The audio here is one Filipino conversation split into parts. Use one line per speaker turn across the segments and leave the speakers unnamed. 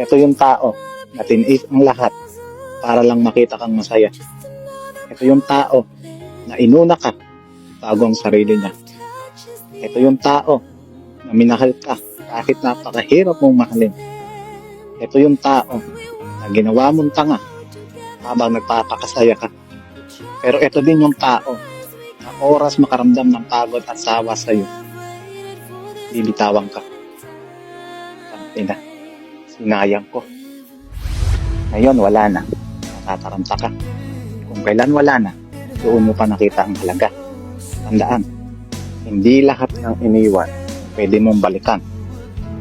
Ito yung tao na tiniis ang lahat para lang makita kang masaya. Ito yung tao na inuna ka bago ang sarili niya. Ito yung tao na minahal ka kahit napakahirap mong mahalin. Ito yung tao na ginawa mong tanga habang nagpapakasaya ka. Pero ito din yung tao na oras makaramdam ng pagod at sawa sa'yo. Bibitawan ka. Tangina, sinayang ko. Ngayon wala na. Natataranta ka. Kung kailan wala na, doon mo pa nakita ang halaga. Tandaan, hindi lahat ng iniwan pwede mong balikan.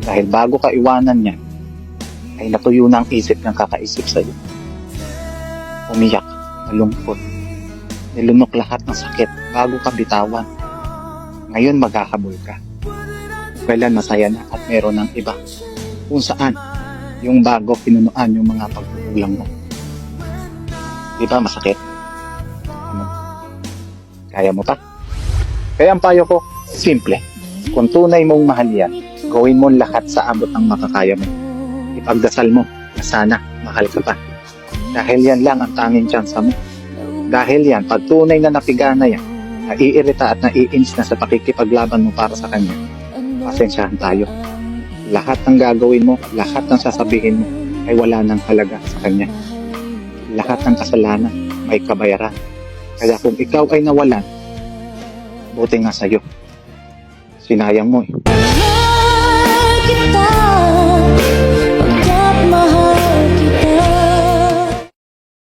Dahil bago ka iwanan niya, ay natuyo na ang isip ng kakaisip sa iyo. Umiyak, malungkot, nilunok lahat ng sakit bago ka bitawan. Ngayon maghahabol ka. Kailan masaya na at meron ng iba. Kung saan, yung bago pinunuan yung mga pagkukulang mo. Di ba masakit? Ano? Kaya mo pa? Kaya ang payo ko, simple. Kung tunay mong mahal yan, gawin mo lahat sa abot ng makakaya mo. Ipagdasal mo na sana mahal ka pa. Dahil yan lang ang tanging tsansa mo. Dahil yan, pag tunay na napiga na yan, naiirita at naiinis na sa pakikipaglaban mo para sa kanya, pasensyahan tayo. Lahat ng gagawin mo, lahat ng sasabihin mo, ay wala nang halaga sa kanya. Lahat ng kasalanan, may kabayaran. Kaya kung ikaw ay nawalan, buti nga sa'yo. Sinayang mo eh.